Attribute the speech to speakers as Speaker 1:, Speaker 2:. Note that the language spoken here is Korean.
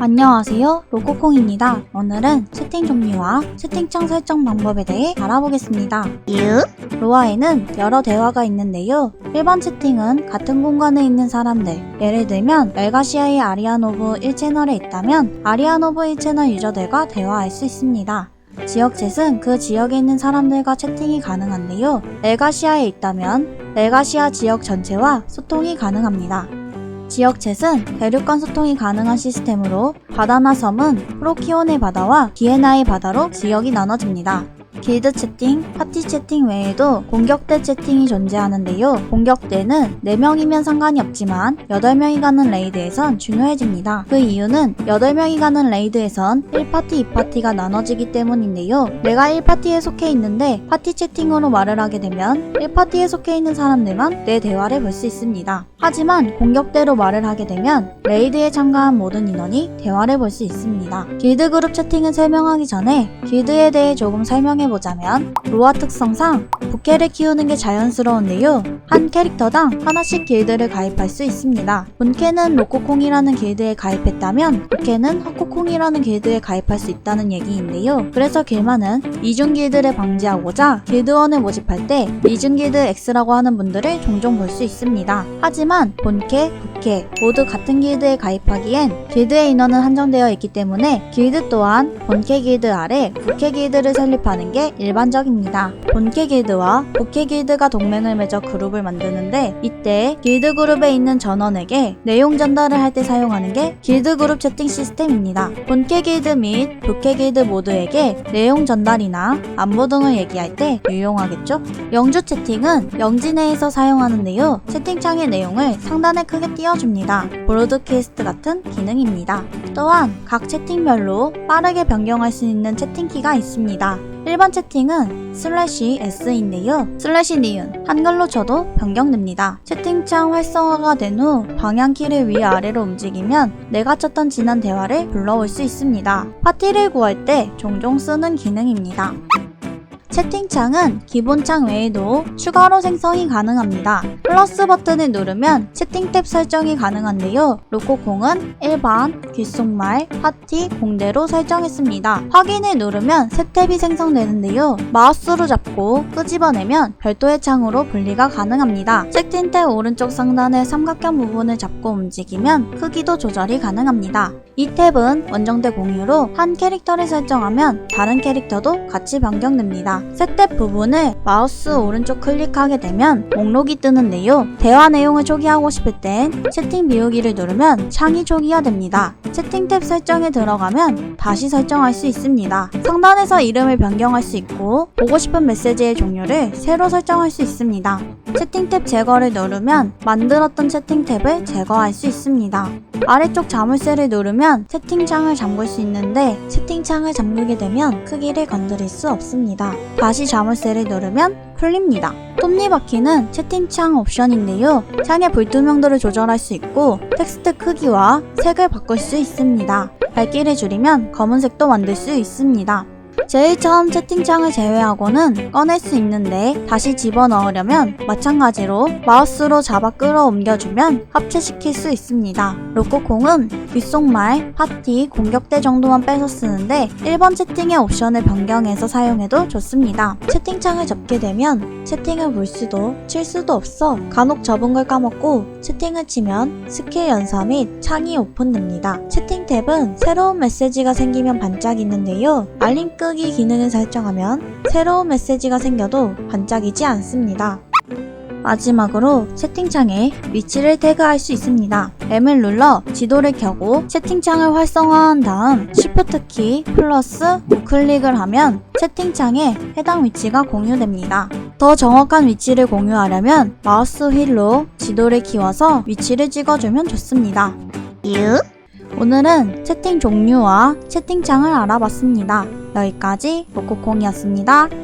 Speaker 1: 안녕하세요. 로코콩입니다. 오늘은 채팅 종류와 채팅창 설정 방법에 대해 알아보겠습니다.
Speaker 2: 유?
Speaker 1: 로아에는 여러 대화가 있는데요. 일반 채팅은 같은 공간에 있는 사람들 예를 들면 엘가시아의 아리아노브 1채널에 있다면 아리아노브 1채널 유저들과 대화할 수 있습니다. 지역챗은 그 지역에 있는 사람들과 채팅이 가능한데요. 엘가시아에 있다면 엘가시아 지역 전체와 소통이 가능합니다 지역챗은 대륙간 소통이 가능한 시스템으로 바다나 섬은 프로키온의 바다와 기에나의 바다로 지역이 나눠집니다. 길드 채팅, 파티 채팅 외에도 공격대 채팅이 존재하는데요. 공격대는 4명이면 상관이 없지만 8명이 가는 레이드에선 중요해집니다. 그 이유는 8명이 가는 레이드에선 1파티, 2파티가 나눠지기 때문인데요. 내가 1파티에 속해 있는데 파티 채팅으로 말을 하게 되면 1파티에 속해 있는 사람들만 내 대화를 볼 수 있습니다. 하지만 공격대로 말을 하게 되면 레이드에 참가한 모든 인원이 대화를 볼 수 있습니다. 길드 그룹 채팅을 설명하기 전에 길드에 대해 조금 설명해 보 자면 로아 특성상 부캐를 키우는 게 자연스러운데요. 한 캐릭터당 하나씩 길드를 가입할 수 있습니다. 본캐는 로코콩이라는 길드에 가입했다면 부캐는 헛코콩이라는 길드에 가입할 수 있다는 얘기인데요. 그래서 길마는 이중 길드를 방지하고자 길드원을 모집할 때 이중 길드 X라고 하는 분들을 종종 볼 수 있습니다. 하지만 본캐, 부캐 모두 같은 길드에 가입하기엔 길드의 인원은 한정되어 있기 때문에 길드 또한 본캐 길드 아래 부캐 길드를 설립하는 게 일반적입니다. 본캐 길드와 부캐 길드가 동맹을 맺어 그룹을 만드는데 이때 길드 그룹에 있는 전원에게 내용 전달을 할 때 사용하는 게 길드 그룹 채팅 시스템입니다. 본캐 길드 및 부캐 길드 모두에게 내용 전달이나 안부 등을 얘기할 때 유용하겠죠? 영주 채팅은 영지 내에서 사용하는데요. 채팅창의 내용을 상단에 크게 띄워줍니다. 브로드캐스트 같은 기능입니다. 또한 각 채팅별로 빠르게 변경할 수 있는 채팅키가 있습니다. 일반 채팅은 슬래시 S인데요. 슬래시 니은 한글로 쳐도 변경됩니다. 채팅창 활성화가 된 후 방향키를 위아래로 움직이면 내가 쳤던 지난 대화를 불러올 수 있습니다. 파티를 구할 때 종종 쓰는 기능입니다. 채팅창은 기본창 외에도 추가로 생성이 가능합니다. 플러스 버튼을 누르면 채팅 탭 설정이 가능한데요. 로코콩은 일반, 귓속말, 파티, 공대로 설정했습니다. 확인을 누르면 새 탭이 생성되는데요. 마우스로 잡고 끄집어내면 별도의 창으로 분리가 가능합니다. 채팅 탭 오른쪽 상단의 삼각형 부분을 잡고 움직이면 크기도 조절이 가능합니다. 이 탭은 원정대 공유로 한 캐릭터를 설정하면 다른 캐릭터도 같이 변경됩니다. 셋탭 부분을 마우스 오른쪽 클릭하게 되면 목록이 뜨는데요. 대화 내용을 초기화하고 싶을 땐 채팅 비우기를 누르면 창이 초기화됩니다. 채팅 탭 설정에 들어가면 다시 설정할 수 있습니다. 상단에서 이름을 변경할 수 있고 보고 싶은 메시지의 종류를 새로 설정할 수 있습니다. 채팅 탭 제거를 누르면 만들었던 채팅 탭을 제거할 수 있습니다. 아래쪽 자물쇠를 누르면 채팅창을 잠글 수 있는데 채팅창을 잠그게 되면 크기를 건드릴 수 없습니다. 다시 자물쇠를 누르면 풀립니다. 톱니바퀴는 채팅창 옵션인데요. 창의 불투명도를 조절할 수 있고 텍스트 크기와 색을 바꿀 수 있습니다. 밝기를 줄이면 검은색도 만들 수 있습니다. 제일 처음 채팅창을 제외하고는 꺼낼 수 있는데 다시 집어넣으려면 마찬가지로 마우스로 잡아 끌어옮겨주면 합체시킬 수 있습니다. 로코콩은 귓속말, 파티, 공격대 정도만 빼서 쓰는데 1번 채팅의 옵션을 변경해서 사용해도 좋습니다. 채팅창을 접게 되면 채팅을 볼 수도 칠 수도 없어 간혹 접은 걸 까먹고 채팅을 치면 스킬 연사 및 창이 오픈됩니다. 채팅 탭은 새로운 메시지가 생기면 반짝이는데요. 알림 끄기 기능을 설정하면 새로운 메시지가 생겨도 반짝이지 않습니다. 마지막으로 채팅창에 위치를 태그할 수 있습니다. M을 눌러 지도를 켜고 채팅창을 활성화한 다음 Shift 키 플러스 우클릭을 하면 채팅창에 해당 위치가 공유됩니다. 더 정확한 위치를 공유하려면 마우스 휠로 지도를 키워서 위치를 찍어주면 좋습니다.
Speaker 2: 유?
Speaker 1: 오늘은 채팅 종류와 채팅창을 알아봤습니다. 여기까지 로코콩이었습니다.